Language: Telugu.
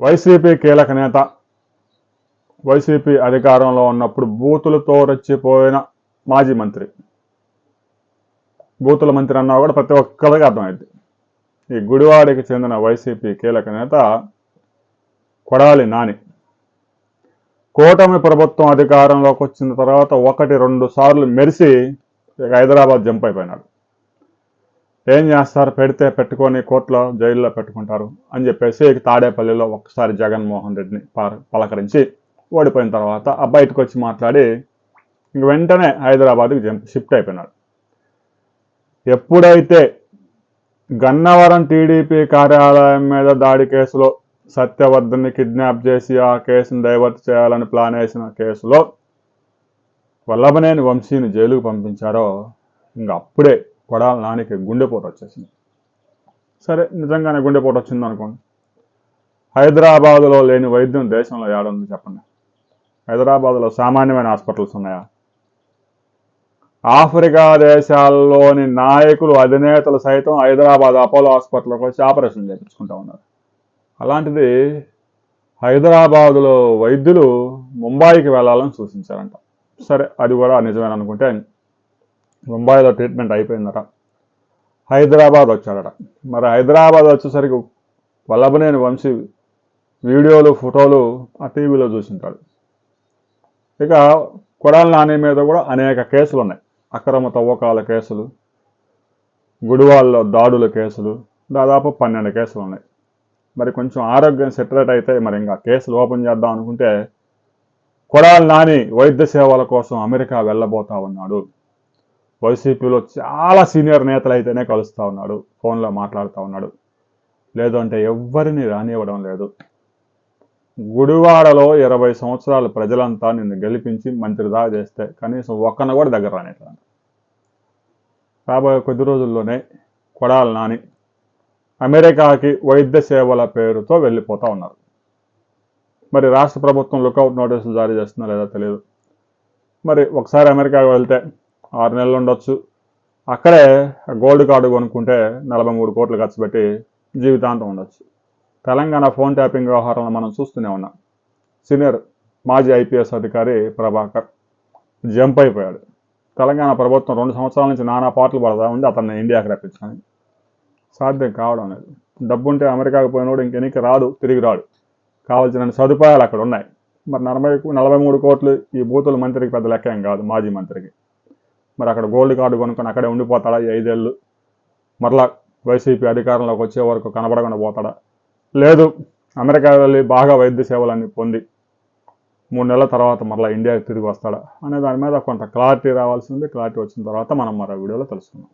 వైసీపీ కీలక నేత వైసీపీ అధికారంలో ఉన్నప్పుడు బూతులతో రచ్చిపోయిన మాజీ మంత్రి. బూతుల మంత్రి అన్నా కూడా ప్రతి ఒక్కరికి అర్థమైంది ఈ గుడివాడికి చెందిన వైసీపీ కీలక నేత కొడాలి నాని. కూటమి ప్రభుత్వం అధికారంలోకి వచ్చిన తర్వాత ఒకటి రెండు సార్లు మెరిసి హైదరాబాద్ జంప్ అయిపోయినాడు. ఏం చేస్తారు? పెడితే పెట్టుకొని కోర్టులో జైల్లో పెట్టుకుంటారు అని చెప్పేసి తాడేపల్లిలో ఒకసారి జగన్మోహన్ రెడ్డిని పలకరించి ఓడిపోయిన తర్వాత ఆ బయటకు వచ్చి మాట్లాడి ఇంక వెంటనే హైదరాబాద్కి జంప్ షిఫ్ట్ అయిపోయినాడు. ఎప్పుడైతే గన్నవరం టీడీపీ కార్యాలయం మీద దాడి కేసులో సత్యవర్ధన్ని కిడ్నాప్ చేసి ఆ కేసును డైవర్ట్ చేయాలని ప్లాన్ వేసిన కేసులో వల్లభనేని వంశీని జైలుకు పంపించారో ఇంక అప్పుడే కొడాల నానికి గుండెపోటు వచ్చేసింది. సరే నిజంగానే గుండెపోటు వచ్చింది అనుకోండి. హైదరాబాదులో లేని వైద్యం దేశంలో ఏడుంది చెప్పండి. హైదరాబాద్లో సామాన్యమైన హాస్పిటల్స్ ఉన్నాయా? ఆఫ్రికా దేశాల్లోని నాయకులు అధినేతలు సైతం హైదరాబాద్ అపోలో హాస్పిటల్కి వచ్చి ఆపరేషన్ చేయించుకుంటా ఉన్నారు. అలాంటిది హైదరాబాదులో వైద్యులు ముంబాయికి వెళ్ళాలని సూచించారంట. సరే అది కూడా నిజమేననుకుంటే ముంబైలో ముంబాయిలో ట్రీట్మెంట్ అయిపోయిందట. హైదరాబాద్ వచ్చాడట. మరి హైదరాబాద్ వచ్చేసరికి వల్లభనేని వంశీ వీడియోలు ఫోటోలు ఆ టీవీలో చూసింటాడు. ఇక కొడాల నాని మీద కూడా అనేక కేసులు ఉన్నాయి. అక్రమ తవ్వకాల కేసులు గుడివాళ్ళలో దాడుల కేసులు దాదాపు పన్నెండు కేసులు ఉన్నాయి. మరి కొంచెం ఆరోగ్యం సెటరేట్ అయితే మరి ఇంకా కేసులు ఓపెన్ చేద్దాం అనుకుంటే కొడాల నాని వైద్య సేవల కోసం అమెరికా వెళ్ళబోతా ఉన్నాడు. వైసీపీలో చాలా సీనియర్ నేతలు అయితేనే కలుస్తూ ఉన్నాడు ఫోన్లో మాట్లాడుతూ ఉన్నాడు. లేదు అంటే ఎవ్వరిని రానివ్వడం లేదు. గుడివాడలో ఇరవై సంవత్సరాలు ప్రజలంతా నిన్ను గెలిపించి మంత్రిదా చేస్తే కనీసం ఒక్కన కూడా దగ్గర రానిట్లంట రాబోయే కొద్ది రోజుల్లోనే కొడాలి నాని అమెరికాకి వైద్య సేవల పేరుతో వెళ్ళిపోతా ఉన్నారు. మరి రాష్ట్ర ప్రభుత్వం లుకౌట్ నోటీసులు జారీ చేస్తుందో లేదో తెలియదు మరి ఒకసారి అమెరికాకి వెళ్తే ఆరు నెలలు ఉండొచ్చు. అక్కడే గోల్డ్ కార్డు కొనుక్కుంటే నలభై మూడు కోట్లు ఖర్చు పెట్టి జీవితాంతం ఉండొచ్చు. తెలంగాణ ఫోన్ ట్యాపింగ్ వ్యవహారంలో మనం చూస్తూనే ఉన్నాం. సీనియర్ మాజీ ఐపీఎస్ అధికారి ప్రభాకర్ జంప్ అయిపోయాడు. తెలంగాణ ప్రభుత్వం రెండు సంవత్సరాల నుంచి నానా పాటలు పడతా ఉంది అతన్ని ఇండియాకి రప్పించుకొని. సాధ్యం కావడం లేదు. డబ్బు ఉంటే అమెరికాకు పోయినోడు ఇంకెనికి రాడు తిరిగి రాడు. కావాల్సిన సదుపాయాలు అక్కడ ఉన్నాయి. మరి నలభై నలభై మూడు కోట్లు ఈ బూతుల మంత్రికి పెద్ద లెక్క ఏం కాదు మాజీ మంత్రికి. మరి అక్కడ గోల్డ్ కార్డు కొనుక్కొని అక్కడే ఉండిపోతాడా ఈ ఐదేళ్ళు? మరలా వైసీపీ అధికారంలోకి వచ్చే వరకు కనబడకుండా పోతాడా? లేదు అమెరికా వెళ్ళి బాగా వైద్య సేవలన్నీ పొంది మూడు నెలల తర్వాత మరలా ఇండియాకి తిరిగి వస్తాడా? అనే దాని మీద కొంత క్లారిటీ రావాల్సి ఉంది. క్లారిటీ వచ్చిన తర్వాత మనం మరో వీడియోలో తెలుసుకుందాం